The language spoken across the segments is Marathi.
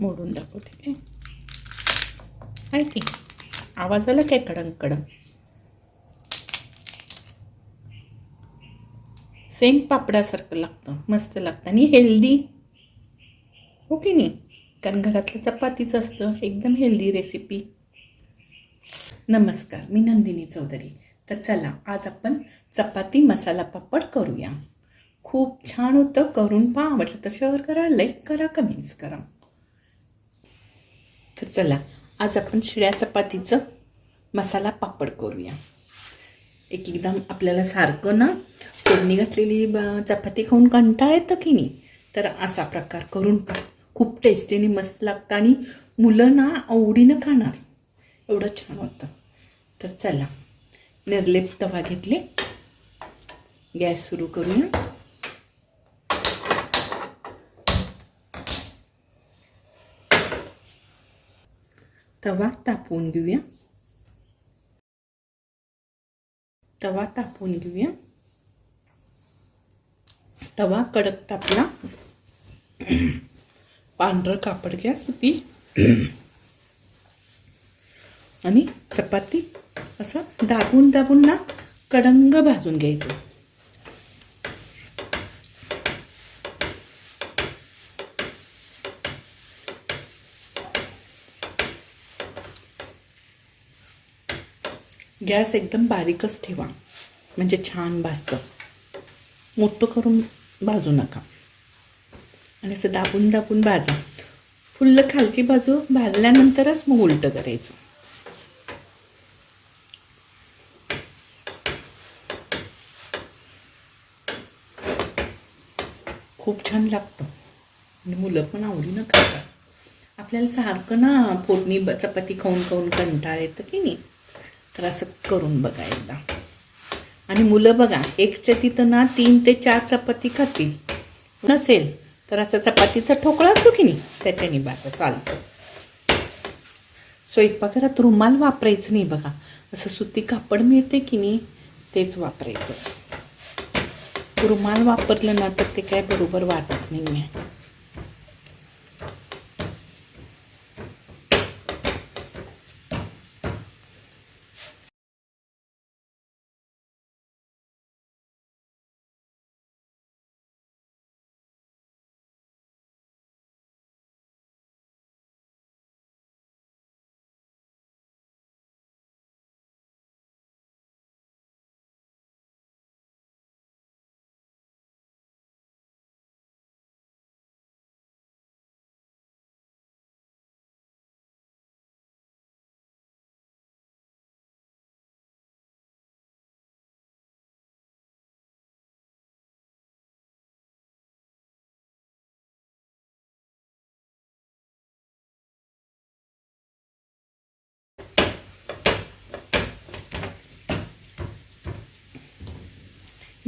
मोडून दाखवते. काय आहे आवाज आला काय? कडंग कडंग. सेम पापडासारखं लागतं मस्त लागतं आणि हेल्दी हो की नाही? कारण घरातलं चपातीच असतं एकदम हेल्दी रेसिपी नमस्कार मी नंदिनी चौधरी. तर चला आज आपण चपाती मसाला पापड करूया. खूप छान होतं करून पहा आवडलं तर शेअर करा लाईक करा कमेंट्स करा. तर चला आज आपण शिळ्या चपातीचं मसाला पापड करूया. एक एकदम आपल्याला सारखं ना फोडणी घातलेली चपाती खाऊन कंटाळ येतं की नाही? तर असा प्रकार करून पहा. खूप टेस्टी आणि मस्त लागतं आणि मुलं ना आवडीनं खाणार. एवढं छान होतं. तर चला निर्लेप तवा घेतले. गॅस सुरू करूया. तवा तापवून घेऊया तवा तापवून घेऊया तवा कडक तापला पांढरं कापड घ्या सुती आणि चपाती असं दाबून दाबून ना कडंग भाजून घ्यायचं गॅस एकदम बारीकच ठेवा. म्हणजे छान भाजतं. मोठं करून भाजू नका. आणि असं दाबून दाबून भाजा. फुल्ल खालची बाजू भाजल्यानंतरच मग उलटं करायचं. खूप छान लागतं. आणि मुलं पण आवडीनं खातात. आपल्याला सारखं ना फोडणी चपाती खाऊन खाऊन कंटाळ येतं की नाही? तर असं करून बघा एकदा. आणि मुलं बघा एकच्या तिथं ना तीन ते चार चपाती खातील. नसेल तर असं चपातीचा ठोकळा असतो की नाही त्याच्याने बाजा चालतं. स्वयंपाकघरात रुमाल वापरायचं नाही बघा. असं सुती कापड मिळते की नाही तेच वापरायचं. रुमाल वापरलं ना तर ते काय बरोबर वाटत नाही. आहे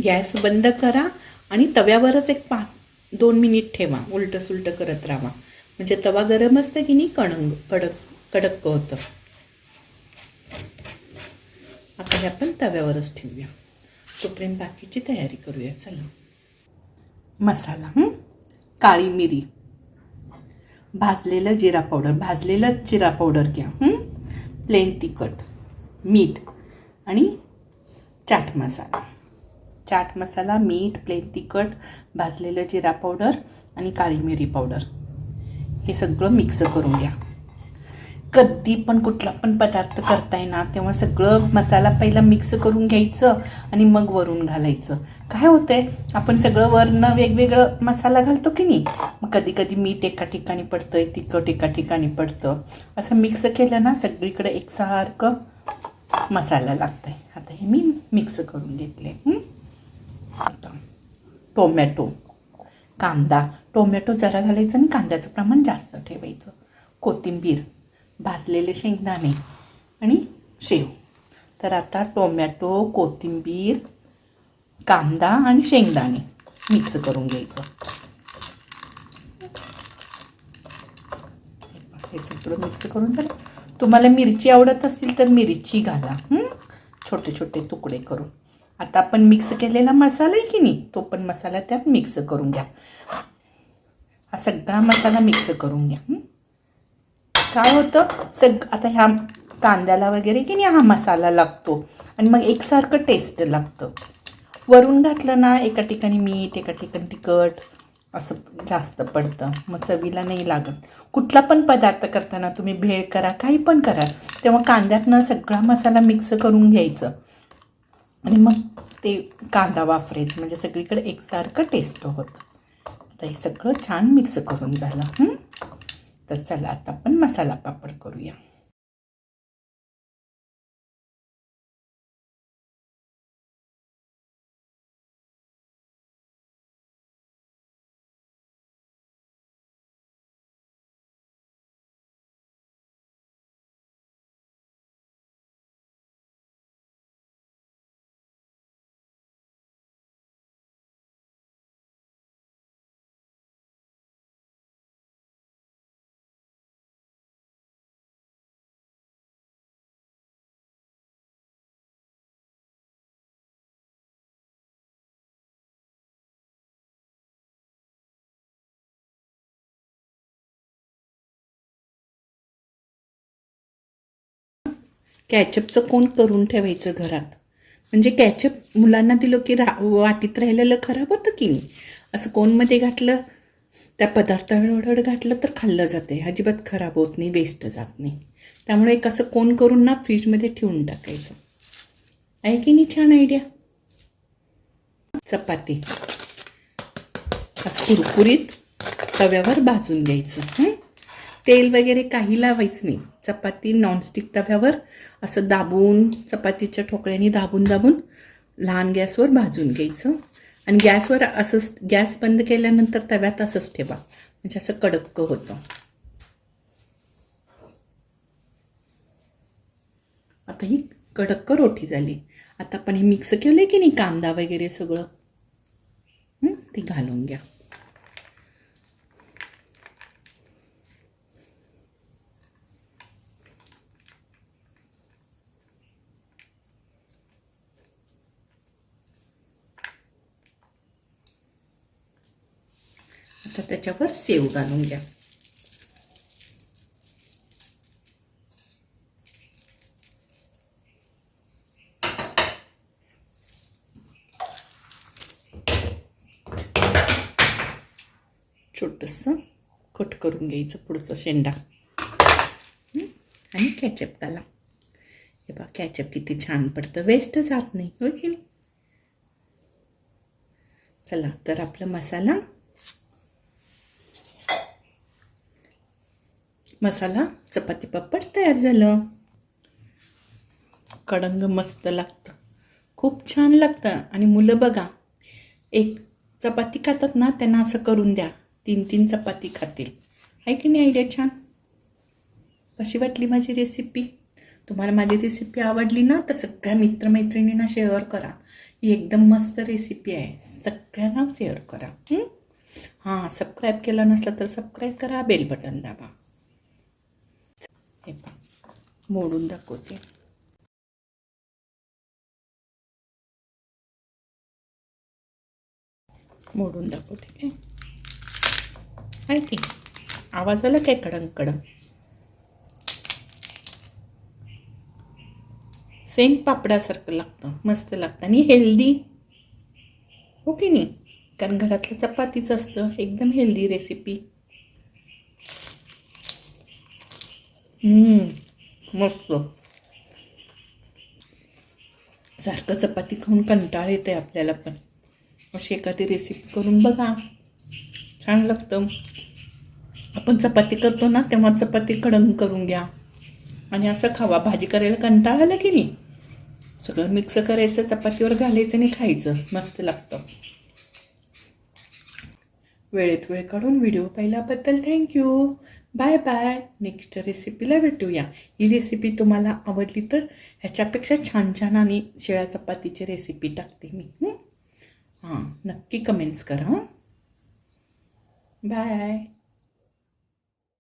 गॅस बंद करा आणि तव्यावरच एक पाच दोन मिनिट ठेवा. उलटं सुलटं करत राहा. म्हणजे तवा गरम असतं की नाही? कणंग कडक कडक होतं. आता हे आपण तव्यावरच ठेवूया. तोपर्यंत बाकीची तयारी करूया. चला. मसाला हं? काळी मिरी. भाजलेलं जिरा पावडर भाजलेलं जिरा पावडर घ्या हं? प्लेन तिखट मीठ आणि चाट मसाला. चाट मसाला मीठ प्लेन तिखट भाजलेलं जिरा पावडर आणि काळी मिरी पावडर हे सगळं मिक्स करून घ्या. कधी पण कुठला पण पदार्थ करताय ना तेव्हा सगळं मसाला पहिला मिक्स करून घ्यायचं आणि मग वरून घालायचं. काय होतंय? आपण सगळं वरनं वेगवेगळं मसाला घालतो की नाही? मग कधी कधी मीठ एका ठिकाणी पडतंय तिखट एका ठिकाणी पडतं. असं मिक्स केलं ना सगळीकडे एकसारखं मसाला लागतंय. आता हे मी मिक्स करून घेतले टोमॅटो. कांदा. टोमॅटो जरा घालायचं आणि कांद्याचं प्रमाण जास्त ठेवायचं. कोथिंबीर. भाजलेले शेंगदाणे आणि शेव. तर आता टोमॅटो कोथिंबीर कांदा आणि शेंगदाणे मिक्स करून घ्यायचं. हे सगळं मिक्स करून झालं. तुम्हाला मिरची आवडत असतील तर मिरची घाला छोटे छोटे तुकडे करून. आता आपण मिक्स केलेला मसाला आहे की नाही? तो पण मसाला त्यात मिक्स करून घ्या. हा सगळा मसाला मिक्स करून घ्या काय होतं? सग आता ह्या कांद्याला वगैरे की नाही हा मसाला लागतो. आणि मग एकसारखं टेस्ट लागतं. वरून घातलं ना एका ठिकाणी मीठ एका ठिकाणी तिखट असं जास्त पडतं. मग चवीला नाही लागत. कुठला पण पदार्थ करताना तुम्ही भेळ करा काही पण करा तेव्हा कांद्यातनं सगळा मसाला मिक्स करून घ्यायचं. आणि मग ते कांदा वापरायचं म्हणजे सगळीकडे एकसारखं टेस्ट होतं. आता हे सगळं छान मिक्स करून झालं तर चला आता आपण मसाला पापड करूया. कॅचअपचं कोण करून ठेवायचं घरात? म्हणजे कॅचअप मुलांना दिलं की रा वाटीत राहिलेलं खराब होतं की नाही? असं कोणमध्ये घातलं? त्या पदार्थावर घातलं तर खाल्लं जाते. अजिबात खराब होत नाही वेस्ट जात नाही. त्यामुळे एक असं कोण करून ना फ्रीजमध्ये ठेवून टाकायचं. आहे की नाही छान आयडिया चपाती. असं कुरकुरीत तव्यावर भाजून घ्यायचं. हं? तेल वगैरे काही लावायचं नाही. चपाती नॉनस्टिक तव्यावर असं दाबून चपातीच्या ठोकळ्याने दाबून दाबून लहान गॅसवर भाजून घ्यायचं. आणि गॅसवर असंच गॅस बंद केल्यानंतर तव्यात असंच ठेवा. म्हणजे असं कडक होतं. आता ही कडक्क रोटी झाली. आता आपण हे मिक्स केलं की नाही? कांदा वगैरे सगळं? ते घालून घ्या. आता त्याच्यावर सेव घालून घ्या. छोटंसं कट करून घ्यायचं पुढचं शेंडा. आणि कॅचअप घाला. हे बा कॅचअप किती छान पडतं. वेस्ट जात नाही हो की चला तर आपला मसाला मसाला चपाती पापड तयार झालं. कडंग मस्त लागतं. खूप छान लागतं. आणि मुलं बघा एक चपाती खातात ना त्यांना असं करून द्या. तीन तीन चपाती खातील. आहे की नाही आयडिया छान? कशी वाटली माझी रेसिपी तुम्हाला माझी रेसिपी आवडली ना तर सगळ्या मित्रमैत्रिणींना शेअर करा. ही एकदम मस्त रेसिपी आहे. सगळ्यांना शेअर करा. हां? सबस्क्राईब केलं नसलं तर सबस्क्राईब करा बेल बटन दाबा. हे पहा मोडून दाखवते. मोडून दाखवते काय आहे की आवाज आला काय? कडंग कडंग सेम पापडासारखं लागतं मस्त लागतं आणि हेल्दी. हो की नाही? कारण घरातलं चपातीच असतं एकदम हेल्दी रेसिपी. मस्त. सारखं चपाती खाऊन कंटाळ येते आपल्याला पण. अशी एखादी रेसिपी करून बघा. छान लागतं. आपण चपाती करतो ना तेव्हा चपाती कडंग करून घ्या. आणि असं खावा. भाजी करायला कंटाळ आला की नाही? सगळं मिक्स करायचं चपातीवर घालायचं आणि खायचं. मस्त लागतं. वेळेत वेळ काढून व्हिडिओ पाहिल्याबद्दल थँक्यू बाय बाय नेक्स्ट रेसिपीला भेटूया. ही रेसिपी तुम्हाला आवडली तर ह्याच्यापेक्षा छान छान आणि शिळ्या चपातीची रेसिपी टाकते मी. हां? नक्की कमेंट्स करा हां? बाय